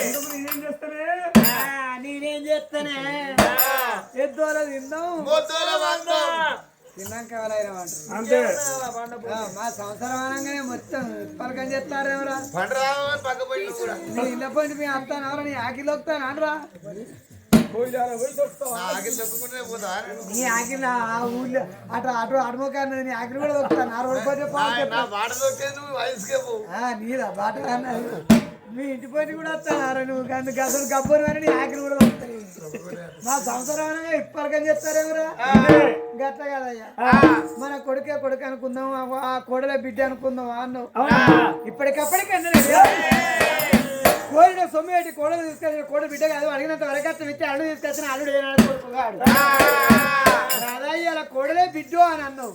ఎందుకు నేనేం చేస్తానే? ఆ, నేనేం చేస్తానే? ఎద్దోల తిందాం. తిన్నాక అంతే. ఆ, మా సంవత్సరం అనగానే మొత్తం పలకం చేస్తారేమరా. నీ ఇళ్ళ పోయి మీ అత్తాను ఎవరా నీ ఆకిలో వస్తాను అనరా. నా ఆకిల ఆ ఊళ్ళో అటు అటు అడమకాన్ని నీ ఆకిలి కూడా వస్తాను ఆ పోవు నీదా బాట అన్నది. మీ ఇంటి పోయి కూడా వస్తాను నువ్వు. కానీ అసలు గబ్బరు అని ఆకిలి కూడా వస్తాయి మా సంవత్సరం అనగా ఇప్పటికం చెప్తారేమరా గట్ల కదయ్యా. మన కొడుకే కొడుకు అనుకుందాం ఆ- కోడలే బిడ్డ అనుకుందాం అన్నావు. ఇప్పటికప్పటికి కోడిన సొమ్మేటి కోడలు తీసుకొచ్చిన కోడ బిడ్డ కాదు. అడిగినంత వరకత్తం ఇచ్చి అల్లుడు తీసుకొచ్చిన అల్లుడు ఏనాడు రాదయ్య అలా కోడలే బిడ్డు అని అన్నావు.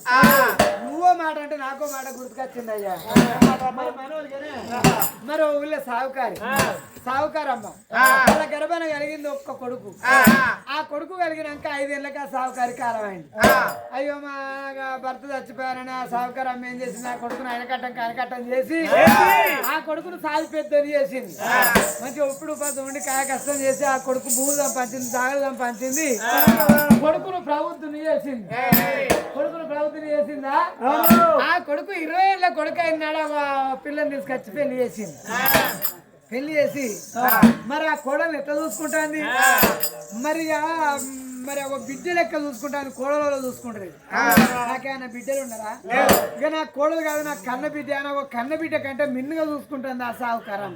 నువ్వో మాట అంటే నాకో మాట గుర్తుకొచ్చింది అయ్యా మరి మనోళ్ళకేనే మరి ఊళ్ళో సావుకారి. సావుకారమ్మ. వాళ్ళ గర్భాన కలిగింది ఒక్క కొడుకు. ఆ. కొడుకు కలిగినాక ఐదేళ్ళకి ఆ సావుకారి కాలం అయింది అయ్యో మా భర్త చచ్చిపోయారని ఆ సావుకారు అమ్మ ఏం చేసింది? ఆ కొడుకును ఆయన కట్టం కాని కట్టం చేసి ఆ. కొడుకును సాది పెద్దది చేసింది మంచి ఉప్పుడు పది ఉండి కాయ కష్టం చేసి ఆ కొడుకు భూమి సంపాదించింది దాగలు సంపాదించింది. కొడుకును ప్రభుత్వం చేసింది. కొడుకును ప్రభుత్వం చేసిందా? ఆ కొడుకు ఇరవై ఏళ్ళ కొడుకు అయినాడు? పిల్లని తీసుకొచ్చి పెళ్ళి చేసింది. పెళ్ళి చేసి మరి ఆ కోడలు ఎట్లా చూసుకుంటాంది? మరి మరి ఒక బిడ్డ లెక్క చూసుకుంటాను కోడలలో చూసుకుంటది నాకేమైనా బిడ్డలు ఉన్నారా? ఇక నా కోడలు కాదు నా కన్న బిడ్డ. అయినా ఒక కన్న బిడ్డ కంటే మిన్నుగా చూసుకుంటుంది ఆ సావుకారం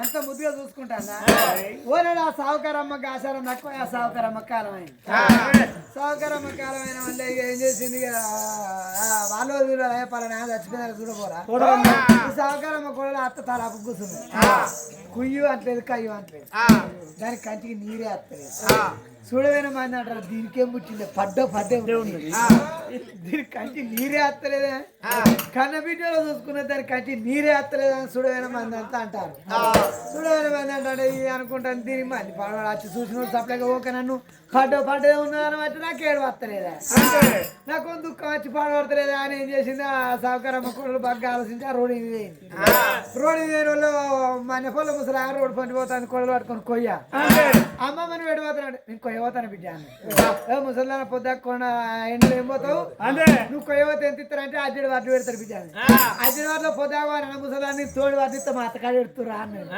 అంత ముద్దుగా చూసుకుంటాందా? ఓనాడు ఆ సావుకారమ్మ ఆచారం తక్కువ ఆ సావుకారమ్మ కాలం అయింది సావుకారమ్మ కాలం అయిన వల్ల ఇక ఏం చేసింది వాళ్ళు వీళ్ళు పలానా చచ్చిపోయినారు చూడబోరా? ఈ సావుకారమ్మ కూడా అత్త తలాపు కూర్చుంది కుయ్యు అంటలేదు కయ్యు అంటలేదు. దాని కంటికి నీరే వస్తలేదు చూడవేన మంది అంటారు దీనికేం పుట్టింది? పడ్డ పడ్డే ఉన్నది దీని కంటి నీరే వస్తలేదే కన్న బిడ్డలో చూసుకున్న దాని కంటి నీరే వస్తలేదు అని మంది అంతా అంటారు. చూడవేన మంది అంటాడు ఇది అనుకుంటాను దీని మంది పడవాడు వచ్చి చూసిన సప్లైగా ఓకే నన్ను. పడ్డ పడ్డే ఉన్నాను అంటే నాకు ఏడు వస్తలేదా? నాకు దుఃఖం వచ్చి పాడబడతలేదా అని ఏం చేసింది? ఆ సహకారమ్మ కూడా బాగా ఆలోచించి ఆ రోడ్ ఇది రోడ్ ఇది వాళ్ళు మన పొలం ముసలి ఆ రోడ్డు పని పోతాను కొడలు పట్టుకొని కొయ్య. అమ్మమ్మని వెళ్ళిపోతున్నాడు నేను కొయ్య పోతాను బిడ్డ అని. ఏ ముసలి పొద్దాకొండ ఎండలు ఏం పోతావు? నువ్వు కొయ్య పోతే ఎంత ఇస్తారంటే అద్దెడు వాటి పెడతారు బిడ్డ అని. అద్దెడు వాటిలో పొద్దాకు అన్న ముసలాన్ని తోడు వాటి ఇస్తే మా అత్తకాడ పెడుతురా అన్నాడు.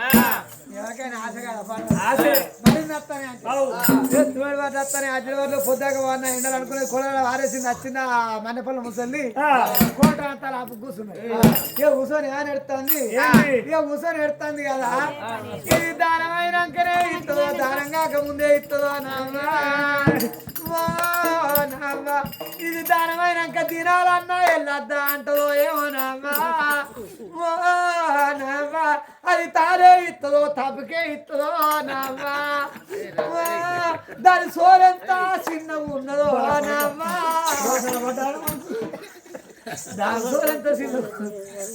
ఎవరికైనా ఆశ కదా ఆశే. మరి నత్తానే అంటే ఏ వాటి వస్తానే అద్దెడు వాటిలో పొద్దాక వాడిన ఎండలు అనుకునే కొడలు వారేసింది వచ్చింది ఆ మన్నపల్లి ముసలి కోట అంతా లాపు కూర్చున్నాయి ఇక కూర్చొని ఏమని ఎడుతుంది? ఇక కూర్చొని ఎడుతుంది కదా? ఇది దానమైనాకనే ఇస్తుందో దానం కాక ముందే ఇస్తుందో నాన్న. ఇది దానమైనాక తినాలన్నా వెళ్ళొద్దా అంటదో ఏమో నాన్న. ఓ నాన్న. అది తానే ఇస్తుందో తప్పకే ఇస్తుందో ఓ, దాని సోరెంతా చిన్నగా ఉన్నదో నాన్న దాని సోరెంత చిన్నగా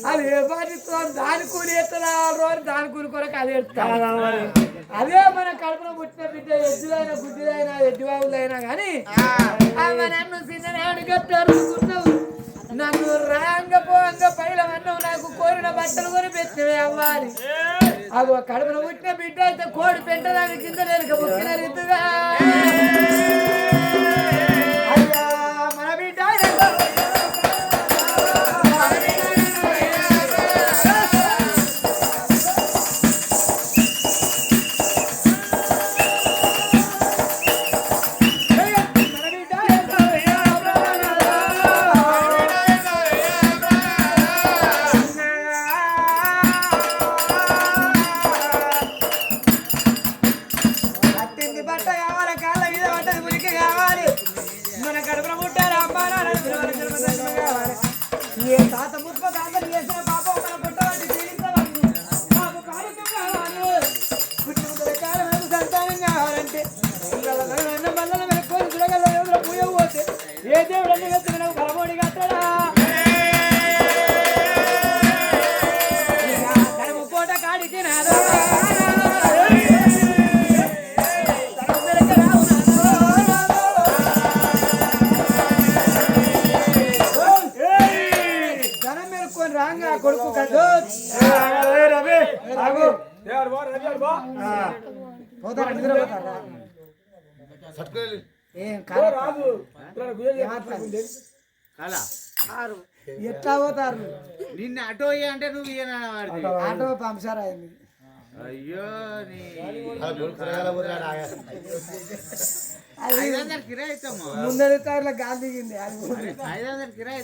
అది ఏ దాని కూలి ఎత్తదా రోజు దాని కూలి కొరకు అది ఎత్తా. అదే మన కడుపున పుట్టిన బిడ్డ ఎద్దులైనా గుడ్డిదైనా ఎడ్డి బాబులైనా కానీ నన్ను చిన్ననాడు నాకు రాంగపో అంగ పైల పైలమన్నావు నాకు కోరిన బట్టలు కొని పెట్టినవే అవ్వాలి. అగో కడుపున పుట్టిన బిడ్డ అయితే కోడి పెంటదాని కింద నేరుక బుక్కిన రీతిగా. ఏ తాత ముప్ప తాత చేసే పోతారా? నిద్ర పోతారా? పట్టుకోలేదు ఏం కాదు ఆరు. ఎట్లా పోతారు? నిన్ను అటో ఇయ్య అంటే నువ్వు ఆటో అయింది అయ్యో ఐదు వందల కిరాయి టైర్లో గాలి దిగింది. ఐదు వందల కిరాయి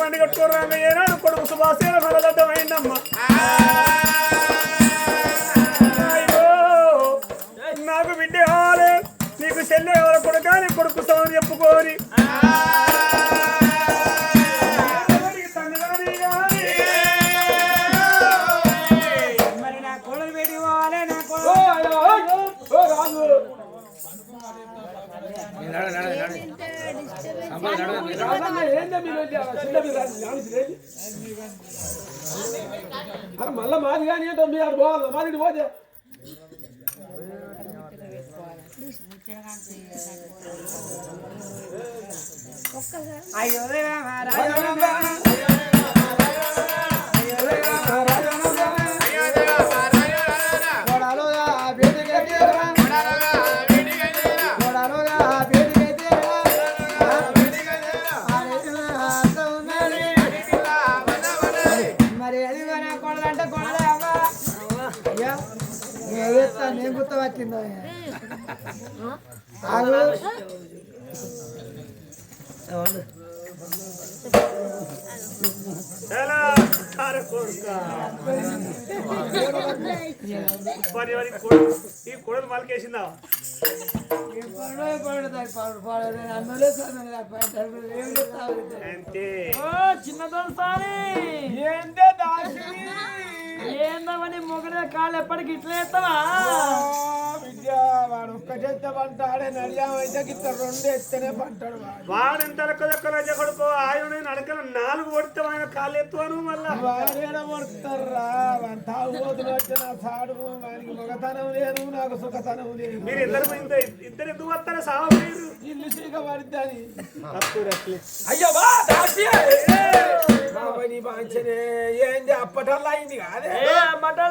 వండి కట్టుకోరాంగ ఏనాడు కొడుకు సుభాసేన ఫలదద్దమైందమ్మ నాకు బిడ్డ హాలే నీకు చెల్లె ఎవరు కొడుకా? నీ కొడుకు సౌండ్ చెప్పుకోని. మళ్ళా మాది కానీ ఏంటో మీరు అటు పోవాలి మాది పోతే. అయ్యో ఈ కొడుకు మలకేసిందా అంతే దాసి ఏందమని మొగడే కాళ్ళు ఎప్పటికి ఇట్లా వాడు ఒక్క చేత పంటాడే నడియామైతే గిట్ట రెండు ఎత్తనే పంటాడు వాడు. ఎంత లెక్క కొడుకో ఆయన నడకలు నాలుగు కొడితే ఆయన కాళ్ళు ఎత్తువాను మళ్ళా. వాడేడ పడతారా వాడు తాగుబోతులు వచ్చిన సాడు వానికి మగతనం లేదు నాకు సుఖతనం లేదు. మీరు ఇద్దరు ఇంత ఇద్దరు ఎందుకు వస్తారా మీరు? ఇల్లు సీక పడిద్దని అయ్యో బా ఏంది అప్పటల్లా అయింది కాదే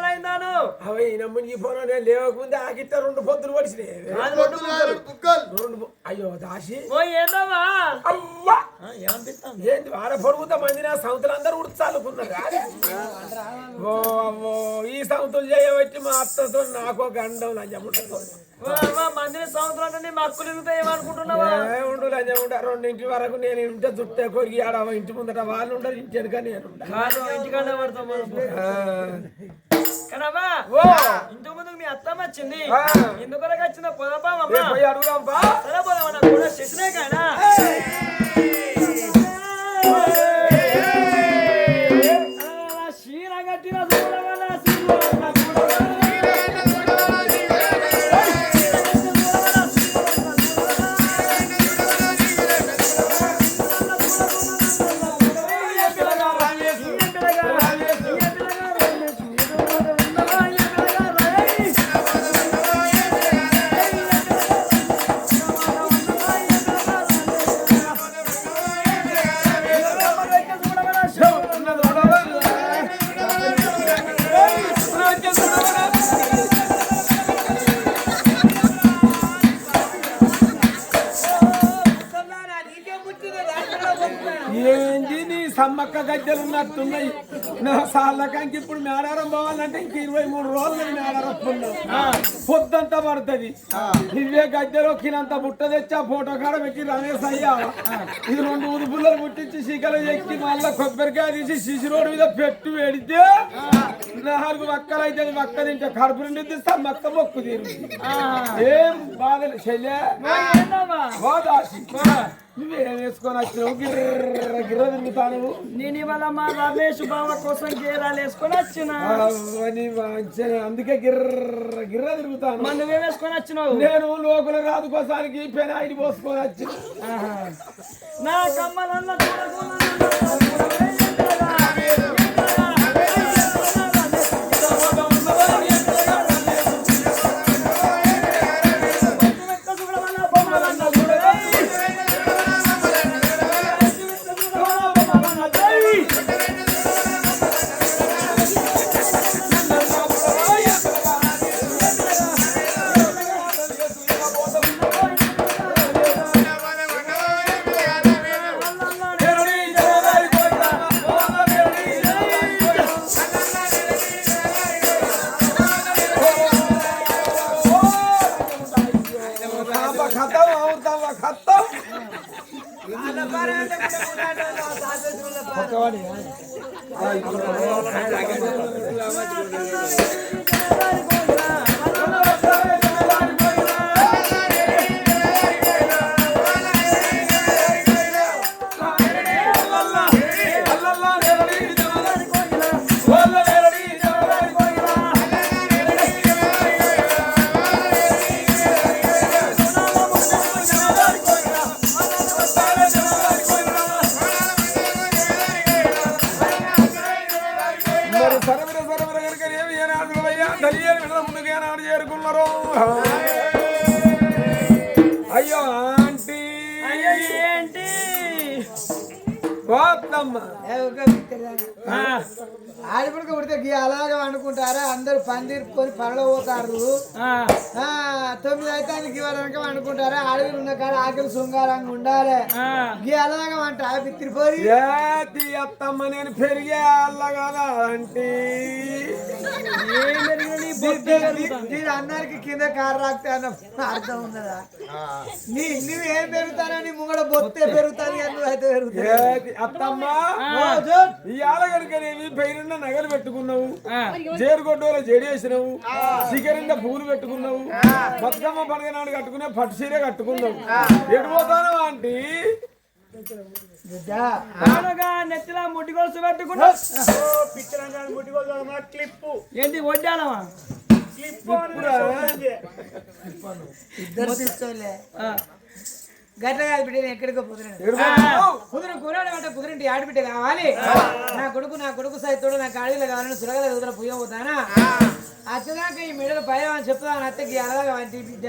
అయిందాను అవి ఆగిట్ట రెండు పొద్దులు పడిచినాయి. రెండు అయ్యో దాసి. ఏంది వాడ పొడుగుతా మంది నా సంవత్సరం అందరూ ఉడతాలుకున్నారు ఓ అమ్మో ఈ సంవత్సరం చేయబట్టి మా అత్తతో నాకు ఒక గండం లంజముంటారు మందిని సంవత్సరం అంటే నీ మక్కులు ఇరుగుతాయి ఏమనుకుంటున్నావా? ఏ ఉండు రెండింటి వరకు నేను ఇంటే చుట్టే కొరికి ఆడ ఇంటి ముందట వాళ్ళు ఉండరు ఇంటి వెనుక నేను ఇంతకు ముందు మీ అత్తమ్మ వచ్చింది. ఆ. ఎందుకొరకు వచ్చిందో ఏ పొదపామమ్మా పోయి అడుగుదాం బా సరే కూడా చేసినాయి కానా సమ్మక్క గజ్జలు ఉన్నట్టున్నాయి. నా సార్లకానికి ఇప్పుడు మేడారం పోవాలంటే ఇంక ఇరవై మూడు రోజులు మేడారం పుణ్యం. పొద్దంతా పడుతుంది. ఇవే గద్దెలో కినంత బుట్ట తెచ్చి ఫోటో కాడ పెట్టి రమేష్ అయ్యా. ఇది రెండు ఊదు పుల్లలు పుట్టించి శిఖలు ఎక్కి మళ్ళా కొబ్బరికాయ తీసి శిశు రోడ్డు మీద పెట్టు పెడితే నాలుగు వక్కలు అయితే వక్క తింటే కడుపు నిండి మక్క మొక్కు తీరు ఏం బాధ శల్య బాధాసి నువ్వేం వేసుకొని వచ్చినావు గిర్ర గిర్ర తిరుగుతాను నేను ఇవాళ మా రమేష్ బావ కోసం గేరాలు వేసుకొని వచ్చిన అవని వాంఛన. అందుకే గిర్ర గిర్ర తిరుగుతాను మరి నువ్వేం వేసుకొని వచ్చినావు నేను లోకుల రాదు కోసానికి పెనాయిని పోసుకొని వచ్చి నా కమ్మలన్న చూడకుండా మరి పోతమ్మ ఆడిపడికి ఉడితే గీ అలాగే వండుకుంటారా? అందరూ పని తీర్పుకొని పనులు పోతారు. ఆ, తొమ్మిది అయితే ఇవ్వడానికి వండుకుంటారా? అడవిలు ఉన్న కాడ ఆకలి శృంగారంగా ఉండాలి. గీ అలాగే వంట బిత్తిరిపోయి ఏతి అత్తమ్మ నేను పెరిగే అల్లగల ఆంటీ? నేను అన్నారికి కింద కారు రాస్తే అన్న అర్థం ఉన్నదా? నీ నువ్వు ఏం పెరుగుతానని ముంగడ బొత్తే పెరుగుతాను నువ్వైతే పెరుగుతావు. ఏతి అత్తమ్మ ఇవాళ కనుక నీవి పైన నగలు పెట్టుకున్నావు జేరుగొడ్డోలో జడేసినావు శిఖరింద పూలు పెట్టుకున్నావు బతుకమ్మ పండుగ నాడు కట్టుకునే పట్టు చీర కట్టుకున్నావు. ఎటు పోతాను ఆంటీ? నెత్తిలా ముట్టి గొలుసు మా క్లిప్పు. ఏంటి వడ్డాలమా క్లిప్పు ఇద్దరు తీసుకోలే గట్ల కాదు బిడ్డ నేను ఎక్కడికో పోతున్నావు? కుదురు కూరాడు అంటే కుదిరింటి ఆడబిడ్డ కావాలి. నా కొడుకు నా కొడుకు సైతోడు నా కాడీలో కావాలని సురగల కుదర పోయబోతానా అచ్చదాకా ఈ మెడలు పైన అని చెప్తాను అత్తకి అలాగా వంటి బిడ్డ.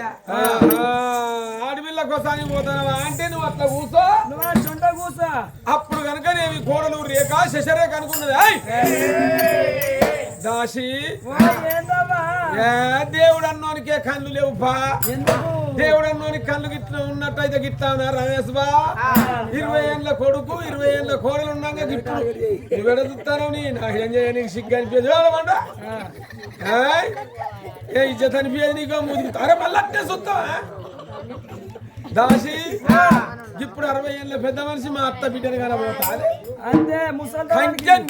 ఆడపిల్ల కోసానికి పోతావా అంటే నువ్వు అట్లా కూర్చో. నువ్వు చుంట కూసా అప్పుడు కనుక నేను కోడలు రేఖ శశరేఖ అనుకున్నది! దాసి. దేవుడు అన్నోనికే కళ్ళు లేవు బా. ఎందుకు? దేవుడు అన్నోనికి కళ్ళు గిట్ల ఉన్నట్టయితే గిట్లా ఉన్నా రమేష్ బా ఇరవై ఏళ్ళ కొడుకు ఇరవై ఏళ్ళ కోడలు ఉన్నాక గిట్టు నువ్వు ఎడతాను నీ నాకు ఏం చేయడానికి సిగ్గు అనిపించదు. ఏ ఇజ్జత్ అనిపించదు నీకు ముదుగు అరే మళ్ళీ అట్టే చూస్తావా? దాసి? ఇప్పుడు అరవై ఏళ్ళ పెద్ద మనిషి మా అత్త బిడ్డను కనబోతాది. అంతే ముసలి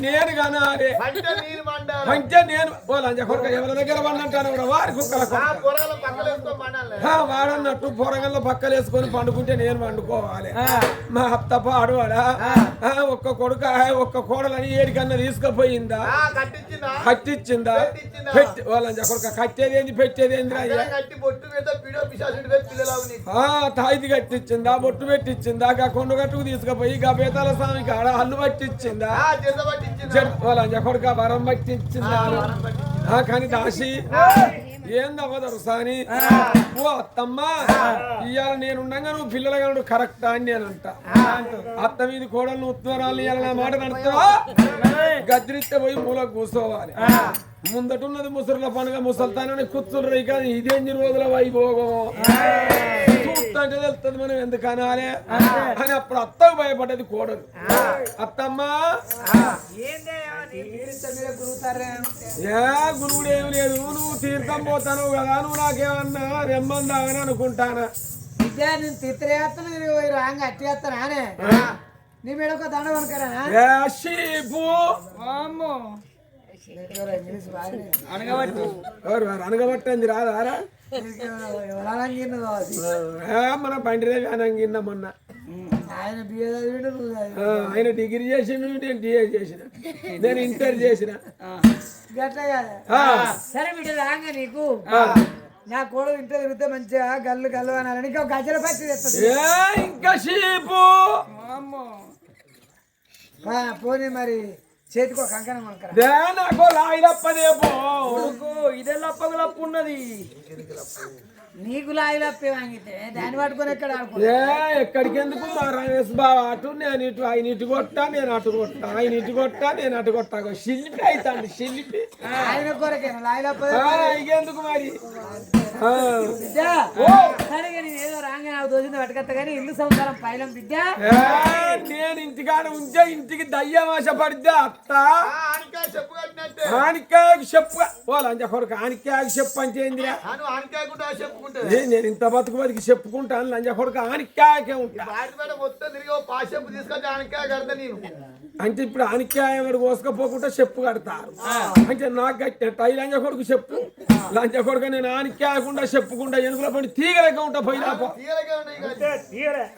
నేను కనాలి. అంటే నేను ఓ లంజ కొడుక ఎవరి దగ్గర పండంటాను కూడా? వారి కుక్కల వాడన్నట్టు పొరగల్లో పక్కలేసుకొని పండుకుంటే నేను పండుకోవాలి. మా అత్త పాడువాడా? ఆ, ఒక్క కొడుక ఒక్క కోడలని ఏడికన్నా తీసుకుపోయిందా? ఆ, కట్టించిందా? పెట్టి వాళ్ళ కొడుక కట్టేది ఏంది పెట్టేది ఏంది అయ్యా తాయిది కట్టించిందా బొట్టు పెట్టించిందా గా కొండ గట్టుకు తీసుకుపోయి గా బేతాల స్వామి కాడ హల్లు పట్టించిందా? వాళ్ళ కొడుక వరం పట్టించిందా? ఆ, కానీ దాసి ఏందవ్వదరు సాని? ఓ అత్తమ్మ ఇవాళ నేనుండగా నువ్వు పిల్లల కనుడు కరెక్ట్ అని నేను అంట అత్త మీద కోడలు ఉత్తరాలు ఇవాళ నా మాట నడుస్తావా గద్రిస్తే పోయి మూల కూర్చోవాలి ముందటున్నది ముసరుల పండుగ ముసల్తానని కూర్చుండ్రు ఇక ఇదేంటి రోజుల వైభోగం? చూస్తుంటే తెలుస్తుంది మనం ఎందుకు అనాలి? అని అప్పుడు అత్తకు భయపడ్డది కోడలు. అత్తమ్మ ఏ గురువుడు ఏమి లేదు నువ్వు తీర్థం పోతాను కదా నువ్వు నాకేమన్నా రెమ్మందామని అనుకుంటానా? విద్య నేను తిత్రేస్తాను నేను పోయి రాంగ అట్టి నీ మీద ఒక దండ వనకరా అనగబట్టంది రాదారా మన బండిరేవి అనంగిన్న మొన్న. ఆయన ఆయన డిగ్రీ చేసిండు నేను డిఏ చేసిన. నేను ఇంటర్ చేసిన. సరే బిడ్డ రాంగ నీకు. నా కోడలు ఇంట్లో తిరిగితే మంచిగా గల్లు గల్లు అనాలని ఇంకా గజ్జల పచ్చి ఇంకా పోనీ మరి. చేతికో కంకణం నాకు లాయిలప్పదేపో కొడుకు ఇదే లప్పకు లప్పు ఉన్నది. నీకు లాయిలప్పే వాంగితే దాన్ని పట్టుకొని ఎక్కడ ఎక్కడికి ఎందుకు మా రమేష్ బావ? అటు నేను ఇటు ఆయన ఇటు కొట్టా నేను అటు కొట్టా. ఆయన ఇటు కొట్టా నేను అటు కొట్టా. శిల్పి అవుతాండి శిల్పి. ఆయన కొరకేనా? లాయిలప్ప ఇకెందుకు మరి? నేను ఏదో రాంగా నాకు దోచింది పట్టుకొస్తా కానీ ఇల్లు సంసారం పైలం బిడ్డ ఏ, నేను ఇంటికాడ ఉంటే ఇంటికి దయ్యమాశ పడితే అత్త? ఆనకాయ ఆనికాయకు చెప్పు. ఓ లంచ కొడుకు ఆనికాయకు చెప్పు అంటే ఏందిరా? ఆనకాయ నేను ఇంత బతుకు బతికి చెప్పుకుంటాను లంచ కొడుకు ఆనికాయకే ఉంటా. ఆనకాయ అంటే ఇప్పుడు ఆనికాయ కోసుకపోకుండా చెప్పు కడతారు. అంటే నాకు టై లంచ కొడుకు చెప్పు. లంచ కొడుకు నేను ఆనికాయకుండా చెప్పుకుండా ఎనుగుల పడి తీగలక ఉంటా పోయినా పో తీరగా ఉన్నాయి కదా.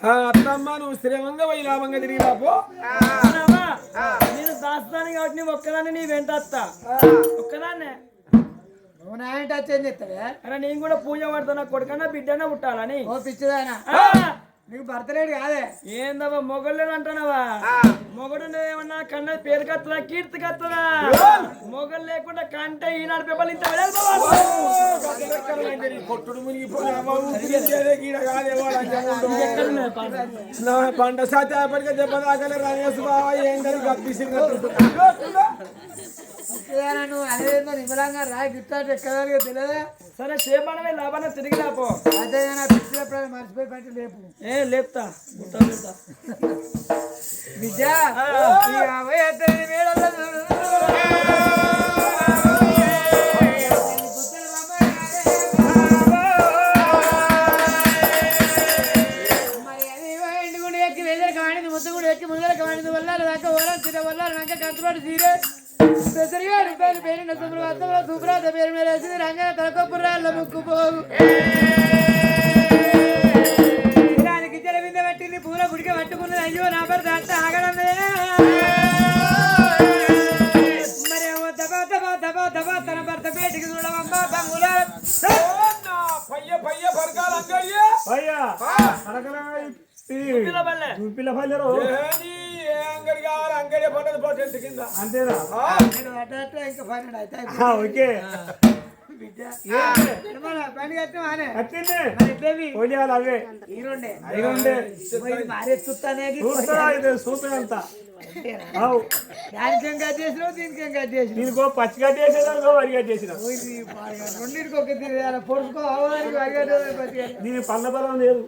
ఆ, అత్తమ్మ నువ్వు శ్రీమంగా పోయి లాభంగా తిరిగిరా పో అవునమ్మా? నేను దాస్తాను కాబట్టి నీ ఒక్కదాన్ని నీ వెంట వస్తా ఒక్కదాన్నే. నువ్వు నా ఇంటి వచ్చి ఏం చెప్తావే అరే నేను కూడా పూజ పడుతున్నా కొడుకన్నా బిడ్డనే పుట్టాలని. ఓ పిచ్చిదాయన నీకు భర్తలేడు కాదే. ఏందవ్వా మొగళ్ళు అంటున్నావా? మొగడు ఏమన్నా కన్న పేరు కత్తదా కీర్తి కత్తదా మొగలు లేకుండా కంటే ఈనాడు బాబా. ఎక్కడున్నాయి పాట? సాధ్యపడిగా దెబ్బ దాకలే రమేష్ బావ ఏంటని పిచ్చిదాయన నువ్వు అదేందో నిమ్మలంగా రాయి గిట్టాడు ఎక్కదానిగా తెలియదా సరే చేపడమే లాభాన తిరిగి రాపో. అదే నా పిచ్చినప్పుడు మర్చిపోయి లేపు. ఏ లేపుతా. గుర్తా లేపుతా. ఎత్తని మేడల్లో అది ఎండుగుండి ఎక్కి ముందర కానిది వల్ల దాకా ఓరం తిన వల్ల రంగ కంచుబాటు తీరే. పెసరిగా రూపాయలు పేరు నొప్పులు అర్థంలో సూపరాత పేరు మీద వేసింది రంగ తలకొప్పురాళ్ళ ముక్కు పోగు దానికి ఇద్దరు మీద పట్టింది పూల గుడికి పట్టుకున్నది అయ్యో నా భర్త అంత ఆగడమే మరి ఏమో దబా దబా దబా దబా తన భర్త బయటికి చూడమమ్మా బంగుల పయ్య పయ్య చూపిల పల్లెరు అంతేనా? నేను అట్ట ఇంకా పన్నెండు అయితే ఆ, ఓకే. పోలియాలు అవే? మరి దానికి ఏం కట్ చేసినావు? దీనికి ఏం కట్ చేసినావు? దీనికో పచ్చి కట్ చేసేదానికో వరి కట్ చేసిన రెండింటికి ఒక పొడుచుకో. దీని పళ్ళ బలం లేదు.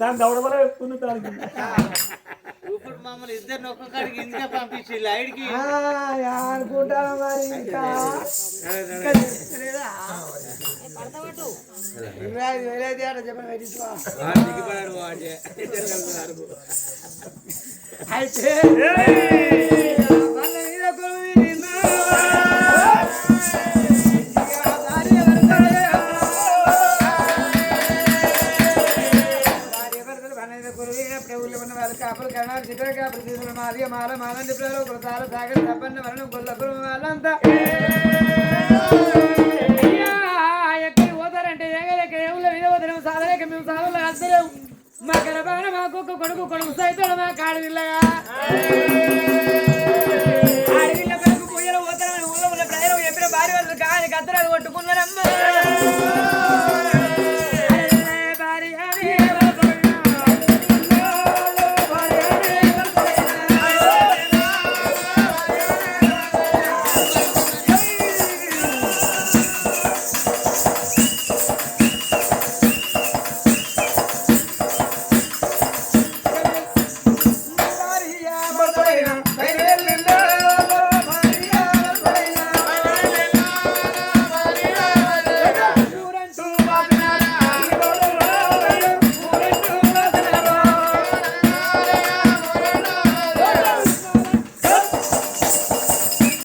దాని దవడ బలం ఎక్కువ దానికి. మమ్మల్ని ఇద్దరిని ఒక్కొక్కడికి ఇంటికి పంపించి లైడ్కి ఆ, యా అనుకుంటాను మరి ఇంకా చెప్పండి అయితే మాల మాలంటి పిల్లలు కృతాలు సాగరి తప్పన్న వరణం వాళ్ళంతా.